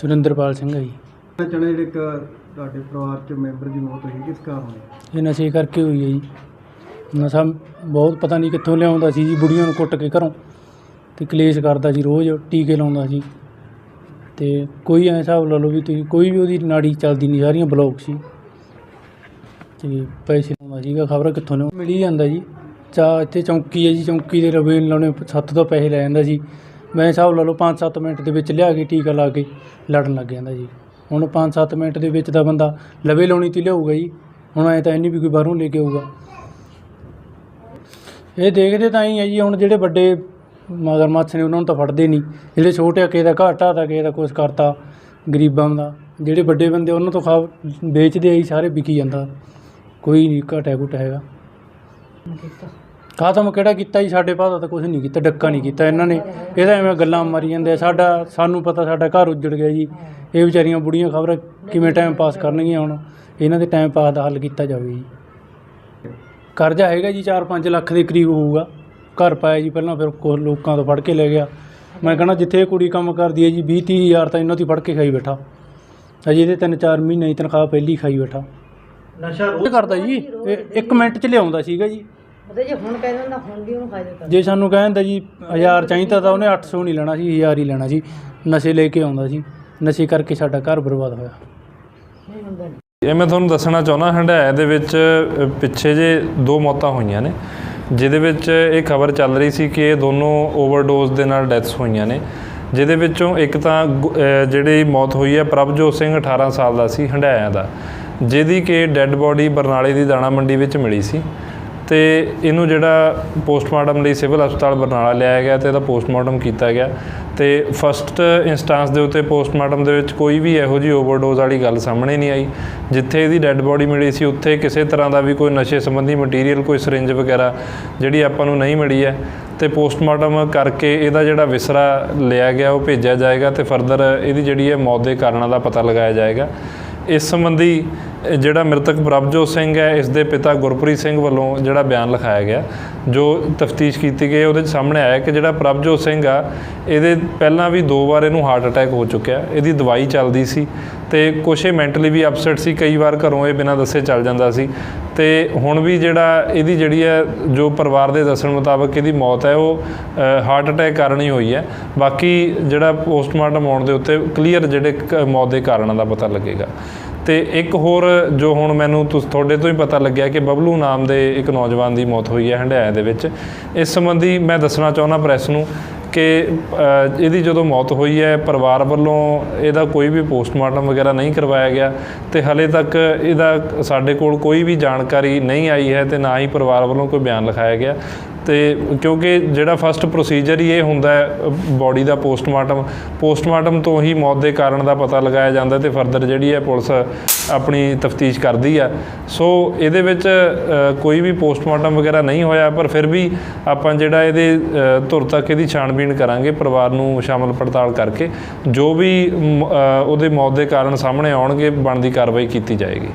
ਸੁਰਿੰਦਰਪਾਲ ਸਿੰਘ ਹੈ ਜੀ। ਚਣੇ ਜਿਹੜੇ ਇੱਕ ਤੁਹਾਡੇ ਪਰਿਵਾਰ ਚ ਮੈਂਬਰ ਦੀ ਮੌਤ ਹੋਈ ਕਿਸ ਕਾਰਨ ਹੋਈ? ਇਹ ਨਸ਼ੇ ਕਰਕੇ ਹੋਈ ਹੈ ਜੀ। ਨਸ਼ਾ ਬਹੁਤ ਪਤਾ ਨਹੀਂ ਕਿੱਥੋਂ ਲਿਆਉਂਦਾ ਸੀ ਜੀ ਬੁੜੀਆਂ ਨੂੰ ਕੁੱਟ ਕੇ ਘਰੋਂ ਤੇ ਕਲੇਸ਼ ਕਰਦਾ ਸੀ ਰੋਜ਼ ਟੀਕੇ ਲਾਉਂਦਾ ਸੀ। ਤੇ ਕੋਈ ਐਂ ਹਿਸਾਬ ਲਾ ਲਓ ਵੀ ਤੁਸੀਂ ਕੋਈ ਵੀ ਉਹਦੀ ਨਾੜੀ ਚੱਲਦੀ ਨਹੀਂ ਸਾਰੀਆਂ ਬਲੌਕ ਸੀ। ਤੇ ਪੈਸੇ ਲਾਉਂਦਾ ਸੀਗਾ ਖਬਰ ਕਿੱਥੋਂ ਨੇ ਮਿਲ ਜਾਂਦਾ ਜੀ। ਚਾ ਇੱਥੇ ਚੌਂਕੀ ਹੈ ਜੀ ਚੌਂਕੀ ਦੇ ਰਵੇ ਲਾਉਣੇ ਸੱਤ ਤੋਂ ਪੈਸੇ ਲੈ ਜਾਂਦਾ ਸੀ। ਮੈਂ ਹਿਸਾਬ ਲਾ ਲਓ 5-7 ਮਿੰਟ ਦੇ ਵਿੱਚ ਲਿਆ ਕੇ ਟੀਕਾ ਲਾ ਕੇ ਲੜਨ ਲੱਗ ਜਾਂਦਾ ਜੀ। ਹੁਣ 5-7 ਮਿੰਟ ਦੇ ਵਿੱਚ ਤਾਂ ਬੰਦਾ ਲਵੇ ਲਾਉਣੀ ਤੇ ਲਿਆਊਗਾ ਜੀ। ਹੁਣ ਐ ਤਾਂ ਇੰਨੀ ਵੀ ਕੋਈ ਬਾਹਰੋਂ ਲੈ ਕੇ ਆਊਗਾ। ਇਹ ਦੇਖਦੇ ਤਾਂ ਹੀ ਹੈ ਜੀ, ਹੁਣ ਜਿਹੜੇ ਵੱਡੇ ਮਗਰਮੱਛ ਨੇ ਉਹਨਾਂ ਨੂੰ ਤਾਂ ਫੜਦੇ ਨਹੀਂ। ਜਿਹੜੇ ਛੋਟੇ ਕਿਸੇ ਦਾ ਘਾਟਾ ਤਾਂ ਕਿਸੇ ਦਾ ਕੁਛ ਕਰਤਾ ਗਰੀਬਾਂ ਦਾ। ਜਿਹੜੇ ਵੱਡੇ ਬੰਦੇ ਉਹਨਾਂ ਤੋਂ ਖਾ ਵੇਚਦੇ ਆ ਜੀ, ਸਾਰੇ ਵਿਕੀ ਜਾਂਦਾ। ਕੋਈ ਨਹੀਂ ਘਾਟਾ ਘੁਟਾ ਹੈਗਾ ਖਤਮ ਕਿਹੜਾ ਕੀਤਾ ਜੀ? ਸਾਡੇ ਭਾਅ ਦਾ ਤਾਂ ਕੁਝ ਨਹੀਂ ਕੀਤਾ ਡੱਕਾ ਨਹੀਂ ਕੀਤਾ ਇਹਨਾਂ ਨੇ। ਇਹਦਾ ਐਵੇਂ ਗੱਲਾਂ ਮਾਰੀ ਜਾਂਦੇ ਆ। ਸਾਡਾ ਸਾਨੂੰ ਪਤਾ ਸਾਡਾ ਘਰ ਉੱਜੜ ਗਿਆ ਜੀ। ਇਹ ਵਿਚਾਰੀਆਂ ਬੁੜੀਆਂ ਖਬਰ ਕਿਵੇਂ ਟਾਈਮ ਪਾਸ ਕਰਨਗੀਆਂ ਹੁਣ? ਇਹਨਾਂ ਦੇ ਟਾਈਮ ਪਾਸ ਦਾ ਹੱਲ ਕੀਤਾ ਜਾਵੇ ਜੀ। ਕਰਜ਼ਾ ਹੈਗਾ ਜੀ 4-5 ਲੱਖ ਦੇ ਕਰੀਬ ਹੋਊਗਾ। ਘਰ ਪਾਇਆ ਜੀ ਪਹਿਲਾਂ ਫਿਰ ਕੁਛ ਲੋਕਾਂ ਤੋਂ ਫੜ ਕੇ ਲੈ ਗਿਆ। ਮੈਂ ਕਹਿੰਦਾ ਜਿੱਥੇ ਇਹ ਕੁੜੀ ਕੰਮ ਕਰਦੀ ਹੈ ਜੀ 20-30 ਹਜ਼ਾਰ ਤਾਂ ਇਹਨਾਂ ਤੋਂ ਫੜ ਕੇ ਖਾਈ ਬੈਠਾ। ਅਜੇ ਇਹਦੇ 3-4 ਮਹੀਨੇ ਦੀ ਤਨਖਾਹ ਪਹਿਲੀ ਖਾਈ ਬੈਠਾ। ਨਸ਼ਾ ਉਹ ਕਰਦਾ ਜੀ। ਇਹ ਇੱਕ ਮਿੰਟ 'ਚ ਲਿਆਉਂਦਾ ਸੀਗਾ ਜੀ। ਉਹਦੇ ਜੇ ਹੁਣ ਕਹਿੰਦਾ ਨਾ ਹੁਣ ਵੀ ਉਹਨੂੰ ਫਾਇਦਾ ਕਰ ਜੇ ਸਾਨੂੰ ਕਹਿੰਦਾ ਜੀ 1000 ਚਾਹੀਦਾ ਤਾਂ ਉਹਨੇ 800 ਨਹੀਂ ਲੈਣਾ ਸੀ 1000 ਹੀ ਲੈਣਾ ਸੀ ਨਸ਼ੇ ਲੈ ਕੇ ਆਉਂਦਾ ਸੀ ਨਸ਼ੇ ਕਰਕੇ ਸਾਡਾ ਘਰ ਬਰਬਾਦ ਹੋਇਆ। ਨਹੀਂ ਹੁੰਦਾ ਨਹੀਂ ਇਹ ਮੈਂ ਤੁਹਾਨੂੰ ਦੱਸਣਾ ਚਾਹੁੰਦਾ ਹੰਡਾਇਆ ਦੇ ਵਿੱਚ ਅ, ਪਿੱਛੇ ਜੇ ਦੋ ਮੌਤਾਂ ਹੋਈਆਂ ਨੇ ਜਿਹਦੇ ਵਿੱਚ ਇਹ ਖਬਰ ਚੱਲ ਰਹੀ ਸੀ ਕਿ ਇਹ ਦੋਨੋਂ ਓਵਰਡੋਜ਼ ਦੇ ਨਾਲ ਡੈਥਸ ਹੋਈਆਂ ਨੇ ਜਿਹਦੇ ਵਿੱਚੋਂ ਇੱਕ ਤਾਂ ਗੁ- ਅ, ਜਿਹੜੀ ਮੌਤ ਹੋਈ ਹੈ ਪ੍ਰਭਜੋਤ ਸਿੰਘ 18 ਸਾਲ ਦਾ ਸੀ ਹੰਡਾਇਆ ਦਾ ਜਿਹਦੀ ਕਿ ਡੈੱਡ ਬੋਡੀ ਬਰਨਾਲੇ ਦੀ ਦਾਣਾ ਮੰਡੀ ਵਿੱਚ ਮਿਲੀ ਸੀ। ਤੇ ਇਹਨੂੰ ਜਿਹੜਾ ਪੋਸਟਮਾਰਟਮ ਲਈ ਸਿਵਲ ਹਸਪਤਾਲ ਬਰਨਾਲਾ ਲਿਆਇਆ ਗਿਆ ਤੇ ਇਹਦਾ ਪੋਸਟਮਾਰਟਮ ਕੀਤਾ ਗਿਆ। ਤੇ ਫਸਟ ਇੰਸਟੈਂਸ ਦੇ ਉੱਤੇ ਪੋਸਟਮਾਰਟਮ ਦੇ ਵਿੱਚ ਕੋਈ ਵੀ ਇਹੋ ਜਿਹੀ ਓਵਰਡੋਜ਼ ਵਾਲੀ ਗੱਲ ਸਾਹਮਣੇ ਨਹੀਂ ਆਈ। ਜਿੱਥੇ ਇਹਦੀ ਡੈੱਡ ਬੋਡੀ ਮਿਲੀ ਸੀ, ਉੱਥੇ ਕਿਸੇ ਤਰ੍ਹਾਂ ਦਾ ਵੀ ਕੋਈ ਨਸ਼ੇ ਸੰਬੰਧੀ ਮਟੀਰੀਅਲ ਕੋਈ ਸਿਰਿੰਜ ਵਗੈਰਾ ਜਿਹੜੀ ਆਪਾਂ ਨੂੰ ਨਹੀਂ ਮਿਲੀ ਹੈ। ਤੇ ਪੋਸਟਮਾਰਟਮ ਕਰਕੇ ਇਹਦਾ ਜਿਹੜਾ ਵਿਸਰਾ ਲਿਆ ਗਿਆ, ਉਹ ਭੇਜਿਆ ਜਾਏਗਾ ਤੇ ਫਰਦਰ ਇਹਦੀ ਜਿਹੜੀ ਹੈ ਮੌਤ ਦੇ ਕਾਰਨਾਂ ਦਾ ਪਤਾ ਲਗਾਇਆ ਜਾਏਗਾ। ਇਸ ਸੰਬੰਧੀ ਜਿਹੜਾ ਮ੍ਰਿਤਕ ਪ੍ਰਭਜੋਤ ਸਿੰਘ ਹੈ, ਇਸ ਦੇ ਪਿਤਾ ਗੁਰਪ੍ਰੀਤ ਸਿੰਘ ਵੱਲੋਂ ਜਿਹੜਾ ਬਿਆਨ ਲਿਖਾਇਆ ਗਿਆ, ਜੋ ਤਫਤੀਸ਼ ਕੀਤੀ ਗਈ ਉਹਦੇ 'ਚ ਸਾਹਮਣੇ ਆਇਆ ਕਿ ਜਿਹੜਾ ਪ੍ਰਭਜੋਤ ਸਿੰਘ ਆ, ਇਹਦੇ ਪਹਿਲਾਂ ਵੀ ਦੋ ਵਾਰ ਇਹਨੂੰ ਹਾਰਟ ਅਟੈਕ ਹੋ ਚੁੱਕਿਆ, ਇਹਦੀ ਦਵਾਈ ਚੱਲਦੀ ਸੀ ਤੇ ਕੁਛ ਇਹ ਮੈਂਟਲੀ ਵੀ ਅਪਸੈਟ ਸੀ, ਕਈ ਵਾਰ ਘਰੋਂ ਇਹ ਬਿਨਾਂ ਦੱਸੇ ਚੱਲ ਜਾਂਦਾ ਸੀ ਤੇ ਹੁਣ ਵੀ ਜਿਹੜਾ ਇਹਦੀ ਜਿਹੜੀ ਹੈ, ਜੋ ਪਰਿਵਾਰ ਦੇ ਦੱਸਣ ਮੁਤਾਬਕ ਇਹਦੀ ਮੌਤ ਹੈ, ਉਹ ਹਾਰਟ ਅਟੈਕ ਕਾਰਨ ਹੀ ਹੋਈ ਹੈ। ਬਾਕੀ ਜਿਹੜਾ ਪੋਸਟਮਾਰਟਮ ਆਉਣ ਦੇ ਉੱਤੇ ਕਲੀਅਰ ਜਿਹੜੇ ਕ- ਮੌਤ ਦੇ ਕਾਰਨਾਂ ਦਾ ਪਤਾ ਲੱਗੇਗਾ। ਤੇ ਇੱਕ ਹੋਰ ਜੋ ਹੁਣ ਮੈਨੂੰ ਤੁਹਾਡੇ ਤੋਂ ਹੀ ਪਤਾ ਲੱਗਿਆ ਕਿ ਬਬਲੂ ਨਾਮ ਦੇ ਇੱਕ ਨੌਜਵਾਨ ਦੀ ਮੌਤ ਹੋਈ ਹੈ ਹੰਡਿਆਇਆ ਦੇ ਵਿੱਚ। ਇਸ ਸੰਬੰਧੀ ਮੈਂ ਦੱਸਣਾ ਚਾਹੁੰਦਾ ਪ੍ਰੈਸ ਨੂੰ ਕਿ ਇਹਦੀ ਜਦੋਂ ਮੌਤ ਹੋਈ ਹੈ, ਪਰਿਵਾਰ ਵੱਲੋਂ ਇਹਦਾ ਕੋਈ ਵੀ ਪੋਸਟਮਾਰਟਮ ਵਗੈਰਾ ਨਹੀਂ ਕਰਵਾਇਆ ਗਿਆ ਤੇ ਹਲੇ ਤੱਕ ਇਹਦਾ ਸਾਡੇ ਕੋਲ ਕੋਈ ਵੀ ਜਾਣਕਾਰੀ ਨਹੀਂ ਆਈ ਹੈ ਤੇ ਨਾ ਹੀ ਪਰਿਵਾਰ ਵੱਲੋਂ ਕੋਈ ਬਿਆਨ ਲਿਖਾਇਆ ਗਿਆ। ਤੇ ਕਿਉਂਕਿ ਜਿਹੜਾ ਫਸਟ ਪ੍ਰੋਸੀਜਰ ਹੀ ਇਹ ਹੁੰਦਾ ਹੈ, ਬਾਡੀ ਦਾ ਪੋਸਟਮਾਰਟਮ ਪੋਸਟਮਾਰਟਮ ਤੋਂ ਹੀ ਮੌਤ ਦੇ ਕਾਰਨ ਦਾ ਪਤਾ ਲਗਾਇਆ ਜਾਂਦਾ ਤੇ ਫਰਦਰ ਜਿਹੜੀ ਹੈ ਪੁਲਿਸ ਆਪਣੀ ਤਫਤੀਸ਼ ਕਰਦੀ ਆ। ਸੋ ਇਹਦੇ ਵਿੱਚ ਕੋਈ ਵੀ ਪੋਸਟਮਾਰਟਮ ਵਗੈਰਾ ਨਹੀਂ ਹੋਇਆ, ਪਰ ਫਿਰ ਵੀ ਆਪਾਂ ਜਿਹੜਾ ਇਹਦੇ ਧੁਰ ਤੱਕ ਇਹਦੀ ਛਾਣਬੀਣ ਕਰਾਂਗੇ, ਪਰਿਵਾਰ ਨੂੰ ਸ਼ਾਮਲ ਪੜਤਾਲ ਕਰਕੇ, ਜੋ ਵੀ ਉਹਦੇ ਮੌਤ ਦੇ ਕਾਰਨ ਸਾਹਮਣੇ ਆਉਣਗੇ, ਬਣਦੀ ਕਾਰਵਾਈ ਕੀਤੀ ਜਾਏਗੀ।